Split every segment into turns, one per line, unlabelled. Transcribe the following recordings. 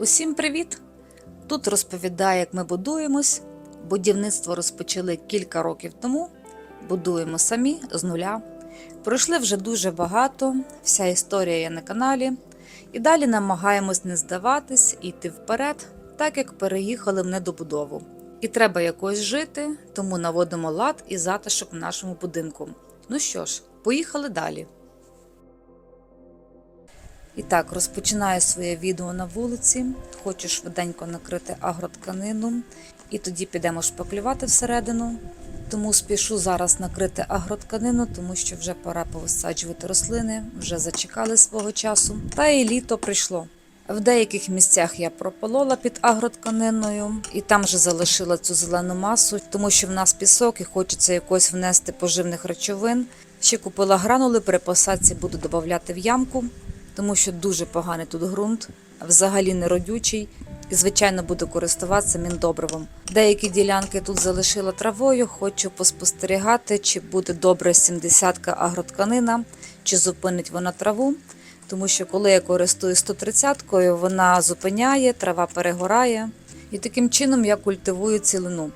Усім привіт! Тут розповідаю, як ми будуємось. Будівництво розпочали кілька років тому. Будуємо самі з нуля. Пройшли вже дуже багато, вся історія є на каналі. І далі намагаємось не здаватись і йти вперед, так як переїхали в недобудову. І треба якось жити, тому наводимо лад і затишок в нашому будинку. Ну що ж, поїхали далі. І так, розпочинаю своє відео на вулиці. Хочу швиденько накрити агротканину, і тоді підемо шпаклювати всередину. Тому спішу зараз накрити агротканину, тому що вже пора повисаджувати рослини, вже зачекали свого часу. Та і літо прийшло. В деяких місцях я прополола під агротканиною і там же залишила цю зелену масу, тому що в нас пісок і хочеться якось внести поживних речовин. Ще купила гранули, при посадці буду додавати в ямку тому що дуже поганий тут ґрунт, взагалі не родючий, і, звичайно, буду користуватися міндобривом. Деякі ділянки тут залишила травою, хочу поспостерігати, чи буде добре 70-ка агротканина, чи зупинить вона траву. Тому що коли я користую 130-кою, вона зупиняє, трава перегорає. І таким чином я культивую цілину.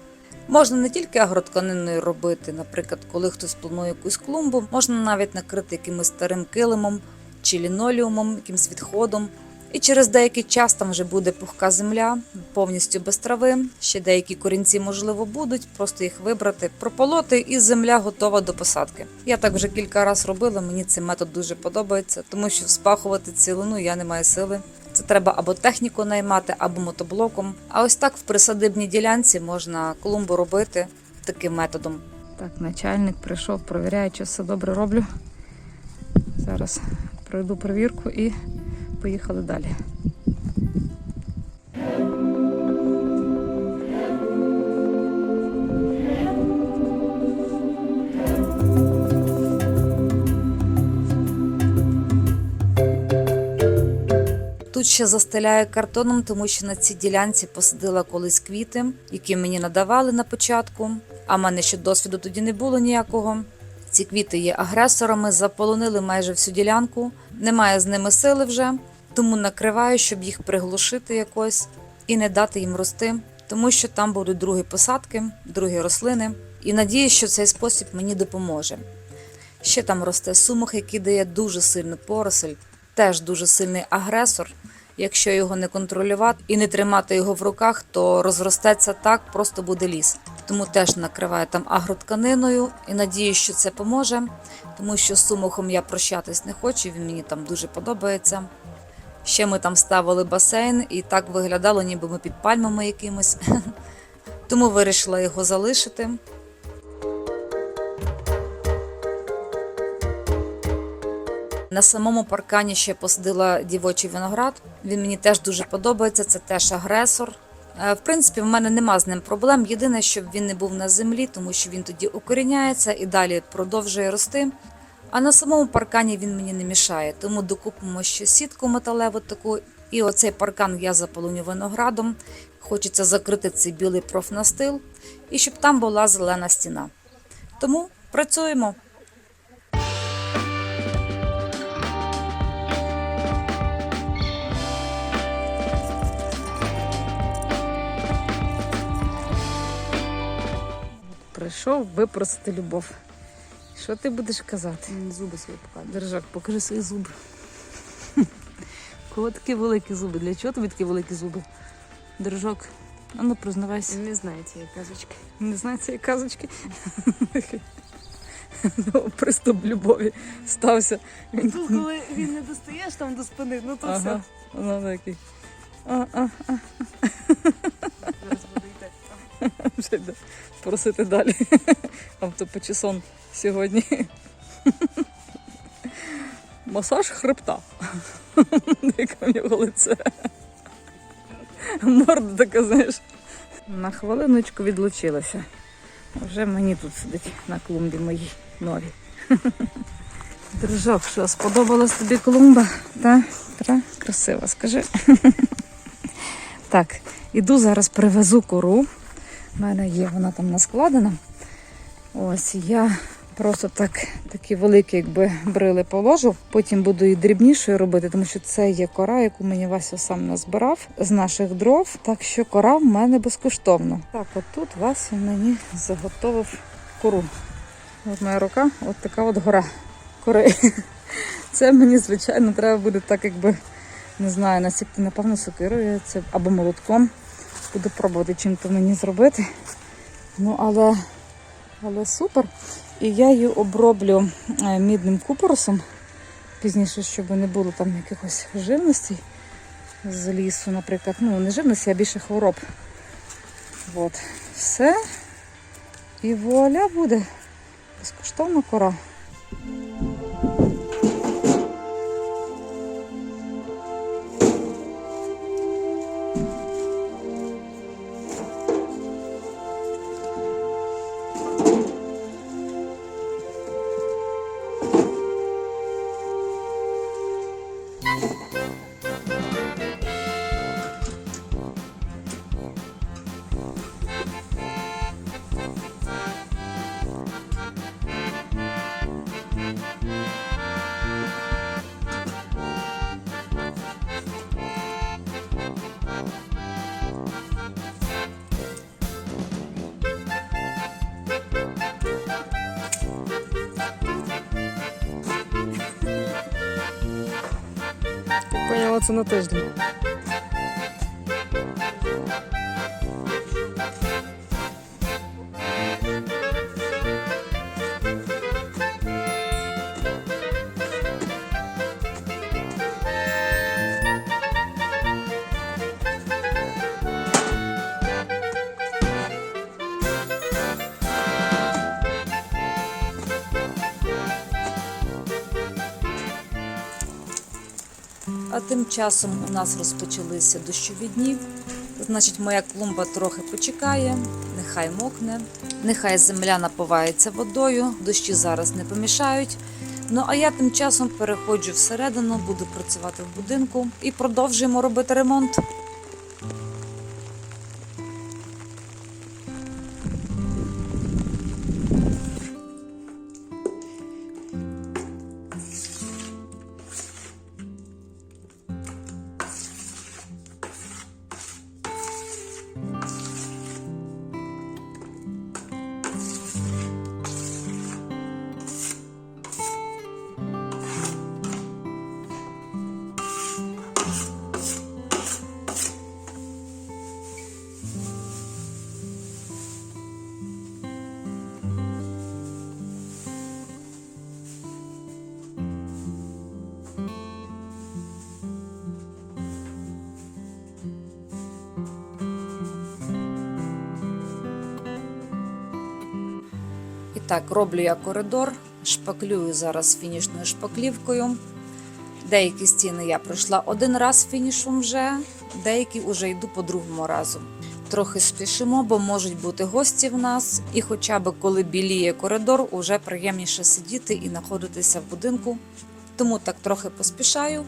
Можна не тільки агротканиною робити, наприклад, коли хтось планує якусь клумбу, можна навіть накрити якимось старим килимом чи лінолеумом, якимсь відходом. І через деякий час там вже буде пухка земля, повністю без трави. Ще деякі корінці, можливо, будуть, просто їх вибрати, прополоти, і земля готова до посадки. Я так вже кілька разів робила. Мені цей метод дуже подобається, тому що спахувати цілину я не маю сили. Це треба або техніку наймати, або мотоблоком. А ось так в присадибній ділянці можна клумбу робити таким методом. Так, начальник прийшов, провіряє, чи все добре роблю. Зараз пройду перевірку і поїхали далі. Тут ще застеляю картоном, тому що на цій ділянці посадила колись квіти, які мені надавали на початку. А в мене ще досвіду тоді не було ніякого. Ці квіти є агресорами, заполонили майже всю ділянку. Немає з ними сили вже, тому накриваю, щоб їх приглушити якось і не дати їм рости, тому що там будуть другі посадки, другі рослини. І надіюсь, що цей спосіб мені допоможе. Ще там росте сумах, який дає дуже сильну поросль, теж дуже сильний агресор. Якщо його не контролювати і не тримати його в руках, то розростеться так, просто буде ліс. Тому теж накриваю там агротканиною і надію, що це поможе, тому що з сумухом я прощатись не хочу, він мені там дуже подобається. Ще ми там ставили басейн, і так виглядало, ніби ми під пальмами якимось. Тому вирішила його залишити. На самому паркані ще посадила дівочий виноград. Він мені теж дуже подобається. Це теж агресор. Е, В принципі, в мене нема з ним проблем. Єдине, щоб він не був на землі, тому що він тоді укоріняється і далі продовжує рости. А на самому паркані він мені не мішає. Тому докупимо ще сітку металеву таку. І оцей паркан я заполоню виноградом. Хочеться закрити цей білий профнастил і щоб там була зелена стіна. Тому працюємо. Прийшов випросити любов. Що ти будеш казати?
Зуби свої показує.
Держак, покажи свої зуби. Кого такі великі зуби? Для чого тобі такі великі зуби? Держок, а ну признавайся.
Не знаю цієї казочки.
Не знаю цієї казочки. Ну, Приступ любові стався. Він
Тут, коли він не достаєш там до спини, ну то
ага, воно такий. А, а, а. Вже йде просити далі. Автопочесон сьогодні. Масаж хребта. Яке в нього лице. Морда така, знаєш. На хвилиночку відлучилася. Вже мені тут сидить на клумбі моїй новій. Дружок, що сподобалась тобі клумба? Та? Та? Красива, скажи. Так, іду зараз привезу кору. У мене є, вона там наскладена. Ось я Просто так, такі великі, якби брили положив. Потім буду і дрібнішою робити, тому що це є кора, яку мені Вася сам назбирав з наших дров. Так що кора в мене безкоштовно. Так, от тут Вася мені заготовив кору. От моя рука, от така от гора кори. Це мені, звичайно, треба буде так, якби не знаю, насікти, напевно, сокирою або молотком. Буду пробувати чим то мені зробити. Ну, але, але супер. І я її оброблю е, мідним купоросом пізніше, щоб не було там якихось живностей з лісу, наприклад. Ну, не живності, а більше хвороб. От. Все. І вуаля буде. Безкоштовна кора.
Це на тиждень.
А тим часом у нас розпочалися дощові дні. Значить, моя клумба трохи почекає, нехай мокне, нехай земля напивається водою, дощі зараз не помішають. Ну а я тим часом переходжу всередину, буду працювати в будинку і продовжуємо робити ремонт. Так, роблю я коридор, шпаклюю зараз фінішною шпаклівкою. Деякі стіни я пройшла один раз фінішом вже, деякі вже йду по другому разу. Трохи спішимо, бо можуть бути гості в нас, і хоча б коли біліє коридор, уже приємніше сидіти і знаходитися в будинку. Тому так трохи поспішаю.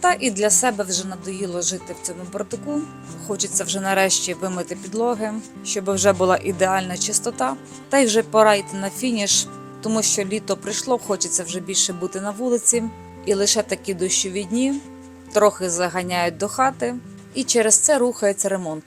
Та і для себе вже надоїло жити в цьому бардаку. Хочеться вже нарешті вимити підлоги, щоб вже була ідеальна чистота. Та й вже пора йти на фініш, тому що літо прийшло, хочеться вже більше бути на вулиці. І лише такі дощові дні трохи заганяють до хати, і через це рухається ремонт.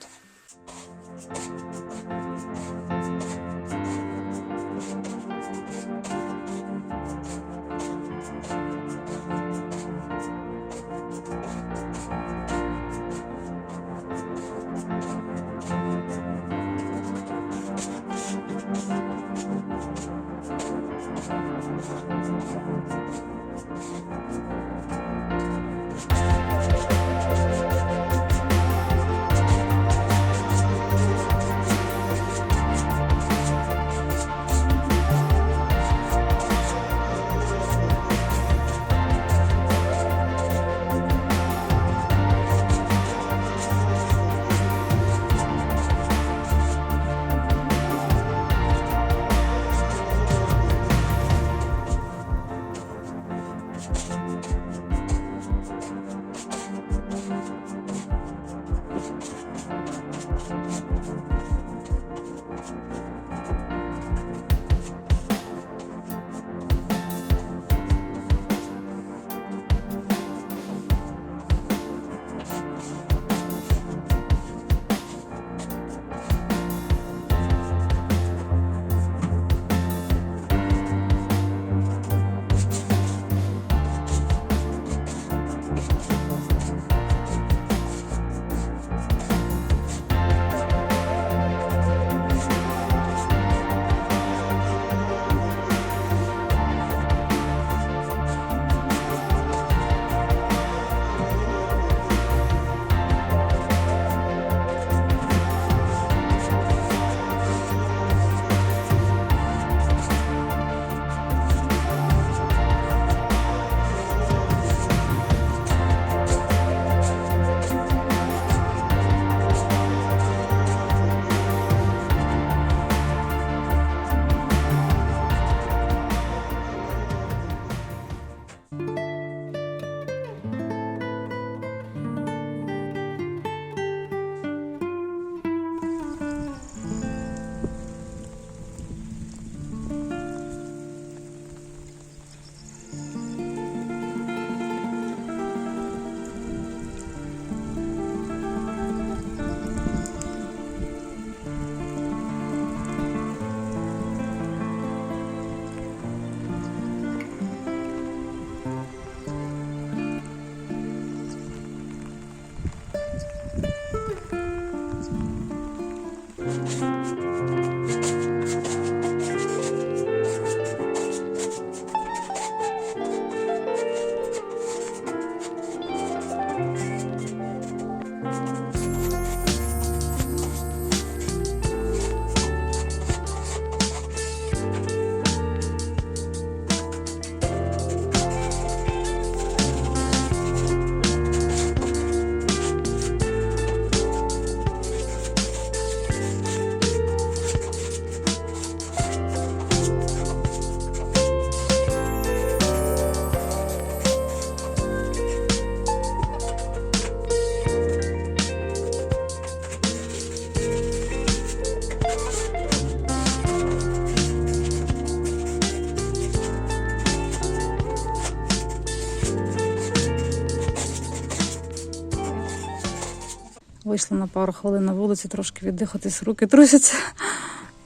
Вийшла на пару хвилин на вулицю, трошки віддихатись, руки трусяться.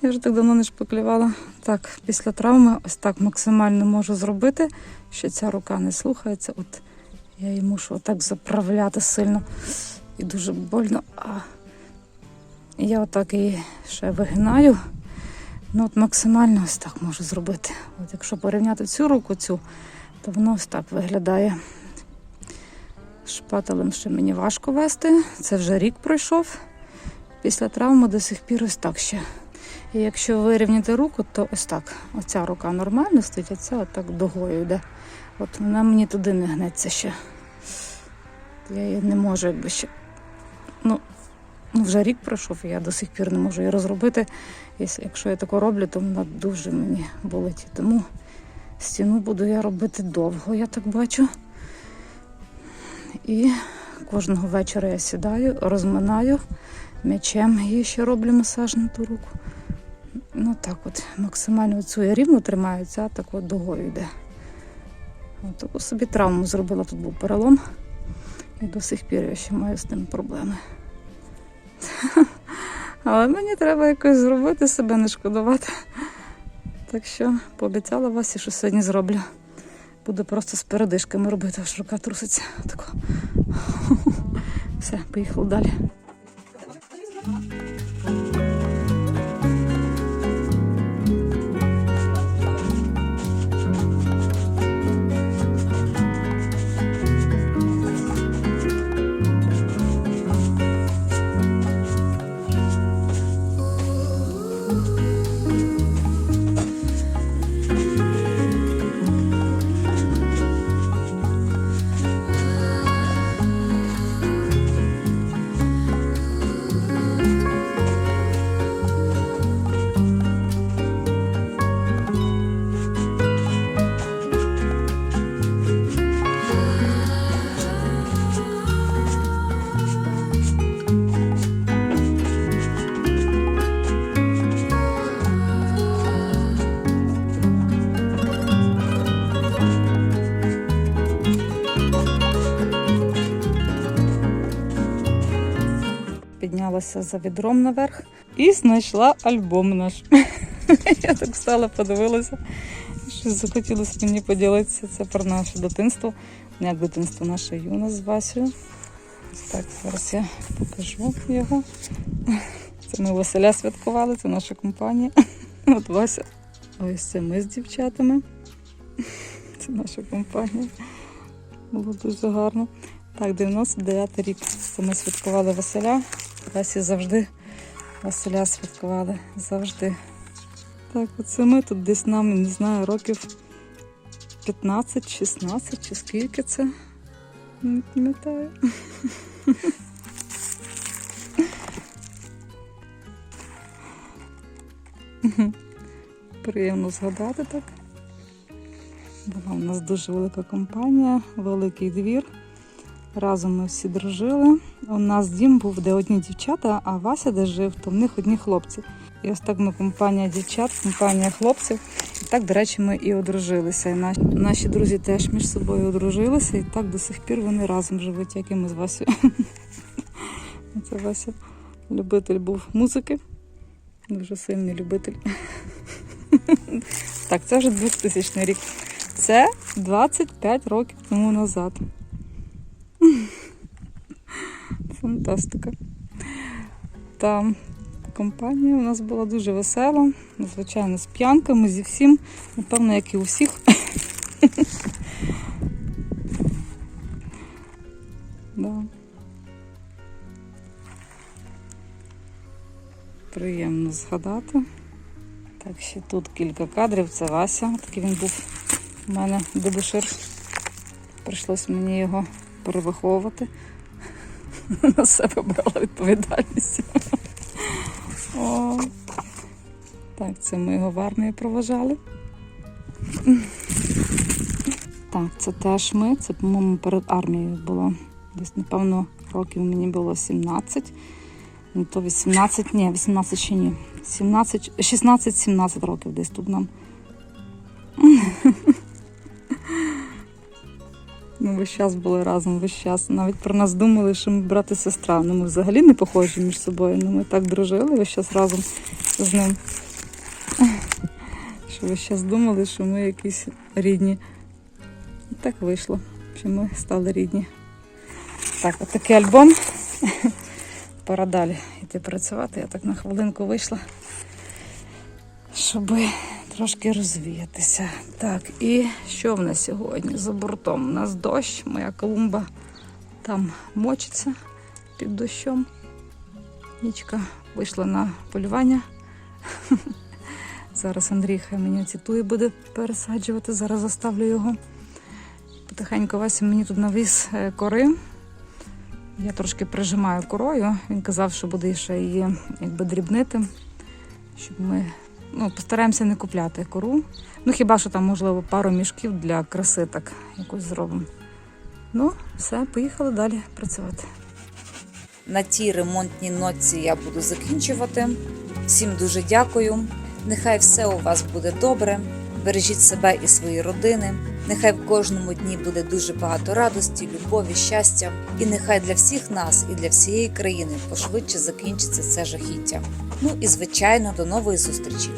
Я вже так давно не шпаклювала. Так, після травми ось так максимально можу зробити, що ця рука не слухається. От я її мушу отак заправляти сильно і дуже больно. А я отак її ще вигинаю. Ну от максимально ось так можу зробити. От якщо порівняти цю руку, цю, то воно ось так виглядає. Шпателем ще мені важко вести. Це вже рік пройшов. Після травми до сих пір ось так ще. І якщо вирівняти руку, то ось так. Оця рука нормально стоїть, а ця отак догою йде. От вона мені туди не гнеться ще. Я її не можу, якби ще. Ну, ну вже рік пройшов, і я до сих пір не можу її розробити. Якщо- я таке роблю, то вона дуже мені болить. Тому стіну буду я робити довго, я так бачу. І кожного вечора я сідаю, розминаю м'ячем її ще роблю масаж на ту руку. Ну так от, максимально цю я рівно тримаю, ця так от дугою йде. От таку собі травму зробила, тут був перелом. І до сих пір я ще маю з тим проблеми. Але мені треба якось зробити себе, не шкодувати. Так що пообіцяла Васі, що сьогодні зроблю. Буду просто з передишками робити, аж рука труситься. Тако. Все, поїхали далі. Піднялася за відром наверх і знайшла альбом наш. Я так встала, подивилася. Щось захотілося мені поділитися. Це про наше дитинство. Ну, Як дитинство наше юне з Васею. Так, зараз я покажу його. Це ми Василя святкували, це наша компанія. От Вася. Ось це ми з дівчатами. Це наша компанія. Було дуже гарно. Так, 99 рік. Це ми святкували Василя. Васі завжди Василя святкували. Завжди. Так, оце ми тут десь нам, не знаю, років 15-16 чи скільки це. Не пам'ятаю. Приємно згадати так. Була у нас дуже велика компанія, великий двір. Разом ми всі дружили. У нас дім був, де одні дівчата, а Вася, де жив, то в них одні хлопці. І ось так ми компанія дівчат, компанія хлопців. І так, до речі, ми і одружилися. І наші, наші друзі теж між собою одружилися, і так до сих пір вони разом живуть, як і ми з Васею. Це Вася любитель був музики. Дуже сильний любитель. Так, це вже 2000 рік. Це 25 років тому назад. Фантастика. Та компанія у нас була дуже весела, звичайно, з п'янками, зі всім, напевно, як і у всіх. Да. приємно згадати. Так, ще тут кілька кадрів. Це Вася. Такий він був у мене дебушир. Прийшлось мені його перевиховувати. На себе брала відповідальність. О. Так, це ми його в армії проважали. Так, це теж ми. Це, по-моєму, перед армією було. Десь, напевно, років мені було 17. Ну, то 18, ні, 18 ще ні. 17, 16-17 років десь тут нам. Ми весь час були разом, весь час. Навіть про нас думали, що ми брат і сестра. Ну, ми взагалі не похожі між собою. Ну, ми так дружили весь час разом з ним. Що весь час думали, що ми якісь рідні. І так вийшло, що ми стали рідні. Так, от такий альбом. Пора далі йти працювати. Я так на хвилинку вийшла, щоб трошки розвіятися. Так, і що в нас сьогодні за бортом? У нас дощ, моя колумба там мочиться під дощом. Нічка вийшла на полювання. Зараз Андрій хай мені ці туї буде пересаджувати. Зараз заставлю його. Потихеньку Вася мені тут навіз е, кори. Я трошки прижимаю корою. Він казав, що буде ще її якби дрібнити, щоб ми ну, постараємося не купляти кору. Ну хіба що там, можливо, пару мішків для краси так якось зробимо. Ну, все, поїхали далі працювати.
На тій ремонтній нотці я буду закінчувати. Всім дуже дякую. Нехай все у вас буде добре. Бережіть себе і свої родини. Нехай в кожному дні буде дуже багато радості, любові, щастя. І нехай для всіх нас і для всієї країни пошвидше закінчиться це жахіття. Ну і звичайно, до нової зустрічі!